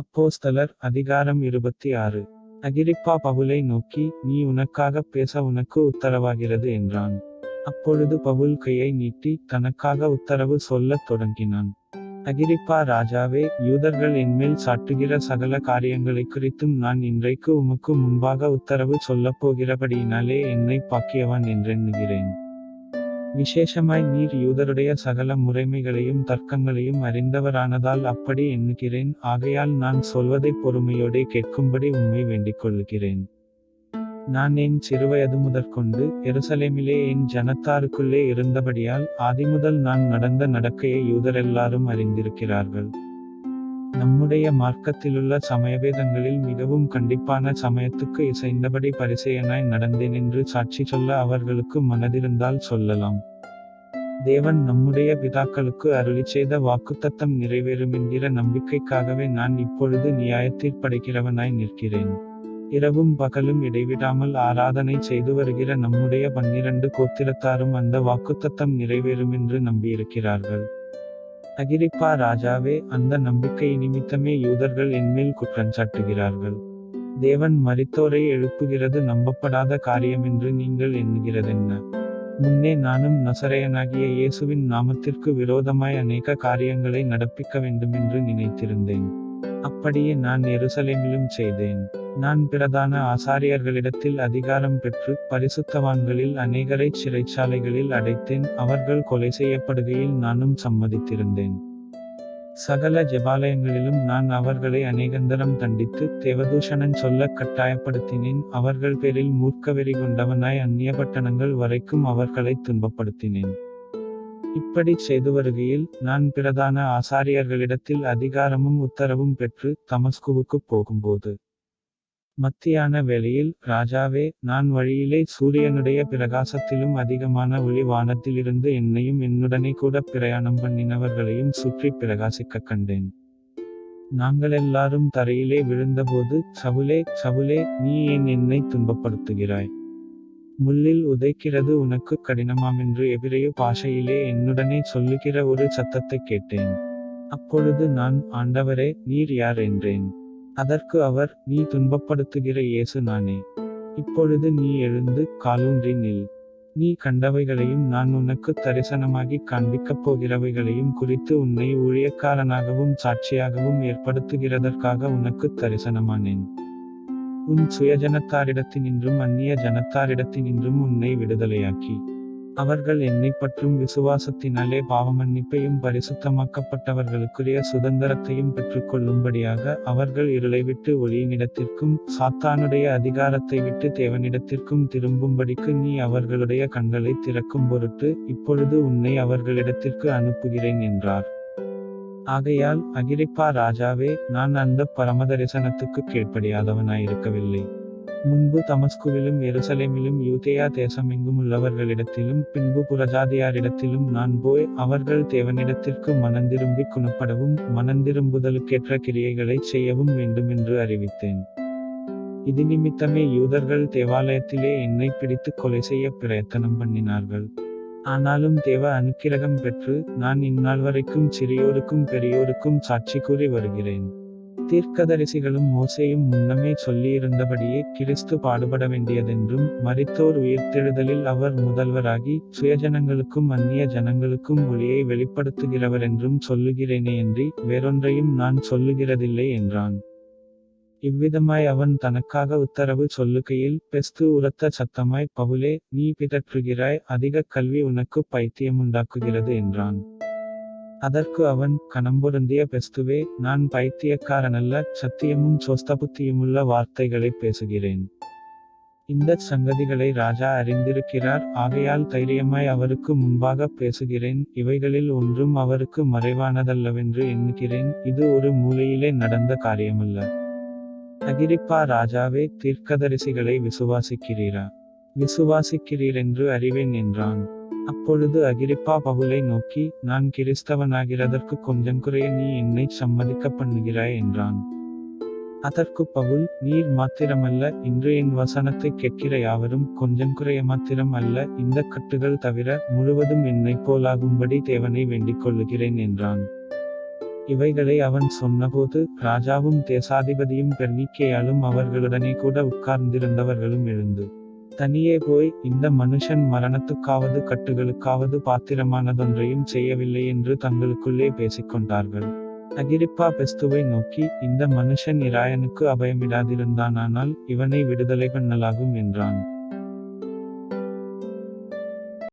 அப்போஸ்தலர் அதிகாரம் இருபத்தி ஆறு அகிரிப்பா பவுலை நோக்கி நீ உனக்காகப் பேச உனக்கு உத்தரவாகிறது என்றான். அப்பொழுது பவுல் கையை நீட்டி தனக்காக உத்தரவு சொல்லத் தொடங்கினான். அகிரிப்பா ராஜாவே யூதர்கள் என்மேல் சாட்டுகிற சகல காரியங்களைக் குறித்தும் நான் இன்றைக்கு உமக்கு முன்பாக உத்தரவு சொல்லப் போகிறபடியினாலே என்னை பாக்கியவான் என்றெண்ணுகிறேன். விசேஷமாய் நீர் யூதருடைய சகல முறைமைகளையும் தர்க்கங்களையும் அறிந்தவரானதால் அப்படி எண்ணுகிறேன். ஆகையால் நான் சொல்வதை பொறுமையோடே கேட்கும்படி உண்மை வேண்டிக் கொள்ளுகிறேன் நான் என் சிறுவயது முதற்கொண்டு எருசலேமிலே என் ஜனத்தாருக்குள்ளே இருந்தபடியால் ஆதிமுதல் நான் நடந்த நடக்கையை யூதரெல்லாரும் அறிந்திருக்கிறார்கள். நம்முடைய மார்க்கத்திலுள்ள சமயபேதங்களில் மிகவும் கண்டிப்பான சமயத்துக்கு இசைந்தபடி பரிசெயனாய் நடந்தேன் என்று சாட்சி சொல்ல அவர்களுக்கு மனதிருந்தால் சொல்லலாம். தேவன் நம்முடைய பிதாக்களுக்கு அருளி செய்த வாக்குத்தத்தம் நிறைவேறுமென்கிற நம்பிக்கைக்காகவே நான் இப்பொழுது நியாயத்தீர்ப்படைக்கிறவனாய் நிற்கிறேன். இரவும் பகலும் இடைவிடாமல் ஆராதனை செய்து வருகிற நம்முடைய பன்னிரண்டு கோத்திரத்தாரும் அந்த வாக்குத்தத்தம் நிறைவேறுமென்று நம்பியிருக்கிறார்கள். அகிரிப்பா ராஜாவே அந்த நம்பிக்கை நிமித்தமே யூதர்கள் என்மேல் குற்றஞ்சாட்டுகிறார்கள் தேவன் மரித்தோரை எழுப்புகிறது நம்பப்படாத காரியமென்று நீங்கள் எண்ணுகிறதென்ன? முன்னே நானும் நசரையனாகிய இயேசுவின் நாமத்திற்கு விரோதமாய் அநேக காரியங்களை நடப்பிக்க வேண்டுமென்று நினைத்திருந்தேன். அப்படியே நான் எருசலேமிலும் செய்தேன். நான் பிரதான ஆசாரியர்களிடத்தில் அதிகாரம் பெற்று பரிசுத்தவான்களில் அநேகரை சிறைச்சாலைகளில் அடைத்தேன். அவர்கள் கொலை செய்யப்படுகையில் நானும் சம்மதித்திருந்தேன். சகல ஜெபாலயங்களிலும் நான் அவர்களை அநேகந்தரம் தண்டித்து தேவதூஷணன் சொல்ல கட்டாயப்படுத்தினேன். அவர்கள் பேரில் மூர்க்கவெறி கொண்டவனாய் அந்நிய பட்டணங்கள் வரைக்கும் அவர்களை துன்பப்படுத்தினேன். இப்படி செய்து வருகையில் நான் பிரதான ஆசாரியர்களிடத்தில் அதிகாரமும் உத்தரவும் பெற்று தமஸ்குவுக்கு போகும்போது மத்தியான வேளையில் ராஜாவே நான் வழியிலே சூரியனுடைய பிரகாசத்திலும் அதிகமான ஒளி வானத்திலிருந்து என்னையும் என்னுடனே கூட பிரயாணம் பண்ணினவர்களையும் சுற்றி பிரகாசிக்க கண்டேன். நாங்கள் எல்லாரும் தரையிலே விழுந்தபோது சவுலே சவுலே நீ ஏன் என்னை துன்பப்படுத்துகிறாய்? முள்ளில் உதைக்கிறது உனக்கு கடினமாமென்று எபிரேய பாஷையிலே என்னுடனே சொல்லுகிற ஒரு சத்தத்தை கேட்டேன். அப்பொழுது நான் ஆண்டவரே நீர் யார்? என்றேன். அதற்கு அவர் நீ துன்பப்படுத்துகிற இயேசு நானே. இப்பொழுது நீ எழுந்து காலூன்றி நில். நீ கண்டவைகளையும் நான் உனக்கு தரிசனமாகி காண்பிக்கப் போகிறவைகளையும் குறித்து உன்னை ஊழியக்காரனாகவும் சாட்சியாகவும் ஏற்படுத்துகிறதற்காக உனக்கு தரிசனமானேன். உன் சுயஜனத்தாரிடத்தினின்றும் அந்நிய ஜனத்தாரிடத்தினின்றும் உன்னை விடுதலையாக்கி. அவர்கள் என்னை பற்றும் விசுவாசத்தினாலே பாவமன்னிப்பையும் பரிசுத்தமாக்கப்பட்டவர்களுக்குரிய சுதந்திரத்தையும் பெற்றுக்கொள்ளும்படியாக அவர்கள் இருளை விட்டு ஒளியினிடத்திற்கும் சாத்தானுடைய அதிகாரத்தை விட்டு தேவனிடத்திற்கும் திரும்பும்படிக்கு நீ அவர்களுடைய கண்களை திறக்கும் பொருட்டு இப்பொழுது உன்னை அவர்களிடத்திற்கு அனுப்புகிறேன் என்றார். ஆகையால் அகிரிப்பா ராஜாவே நான் அந்த பரமதரிசனத்துக்கு கீழ்ப்படியாதவனாயிருக்கவில்லை முன்பு தமஸ்குவிலும் எருசலேமிலும் யூதேயா தேசமெங்கும் உள்ளவர்களிடத்திலும் பின்பு புரஜாதியாரிடத்திலும் நான் போய் அவர்கள் தேவனிடத்திற்கு மனந்திரும்பி குணப்படவும் மனந்திரும்புதலுக்கேற்ற கிரியைகளை செய்யவும் வேண்டுமென்று அறிவித்தேன். இது நிமித்தமே யூதர்கள் தேவாலயத்திலே என்னை பிடித்து கொலை செய்ய பிரயத்தனம் பண்ணினார்கள். ஆனாலும் தேவ அனுக்கிரகம் பெற்று நான் இந்நாள் வரைக்கும் சிறியோருக்கும் பெரியோருக்கும் சாட்சி கூறி வருகிறேன். தீர்க்கதரிசிகளும் மோசேயும் முன்னமே சொல்லியிருந்தபடியே கிறிஸ்து பாடுபட வேண்டியதென்றும் மரித்தோர் உயிர்த்தெழுதலில் அவர் முதல்வராகி சுயஜனங்களுக்கும் அந்நிய ஜனங்களுக்கும் ஒளியை வெளிப்படுத்துகிறவரென்றும் சொல்லுகிறேனே என்று வேறொன்றையும் நான் சொல்லுகிறதில்லை என்றான். இவ்விதமாய் அவன் தனக்காக உத்தரவு சொல்லுகையில் பெஸ்து உரத்த சத்தமாய் பவுலே நீ பிதற்றுகிறாய் அதிக கல்வி உனக்கு பைத்தியமுண்டாக்குகிறது என்றான். அதற்கு அவன் கணம்புருந்திய பெஸ்துவே நான் பைத்தியக்காரனல்ல சத்தியமும் சொஸ்தபுத்தியுமுள்ள வார்த்தைகளை பேசுகிறேன். இந்த சங்கதிகளை ராஜா அறிந்திருக்கிறார் ஆகையால் தைரியமாய் அவருக்கு முன்பாக பேசுகிறேன் இவைகளில் ஒன்றும் அவருக்கு மறைவானதல்லவென்று எண்ணுகிறேன் இது ஒரு மூலையிலே நடந்த காரியமல்ல. அகிரிப்பா ராஜாவே தீர்க்கதரிசிகளை விசுவாசிக்கிறீரா? விசுவாசிக்கிறீரென்று அறிவேன் என்றான். அப்பொழுது அகிரிப்பா பவுலை நோக்கி நான் கிறிஸ்தவனாகிறதற்கு கொஞ்சம் குறைய நீ என்னை சம்மதிக்க பண்ணுகிறாய் என்றான். அதற்கு பவுல் நீர் மாத்திரமல்ல இன்று என் வசனத்தை கேட்கிற யாவரும் கொஞ்சம் குறைய மாத்திரம் அல்ல இந்த கட்டுகள் தவிர முழுவதும் என்னை போலாகும்படி தேவனை வேண்டிக் கொள்ளுகிறேன் என்றான். இவைகளை அவன் சொன்னபோது ராஜாவும் தேசாதிபதியும் பெர்னிக்கேயாலும் அவர்களுடனே கூட உட்கார்ந்திருந்தவர்களும் எழுந்து தனியே போய் இந்த மனுஷன் மரணத்துக்காவது கட்டுகளுக்காவது பாத்திரமானதொன்றையும் செய்யவில்லை என்று தங்களுக்குள்ளே பேசிக்கொண்டார்கள். அகிரிப்பா பெஸ்துவை நோக்கி இந்த மனுஷன் இராயனுக்கு அபயமிடாதிருந்தானானால் இவனை விடுதலை பண்ணலாகும் என்றான்.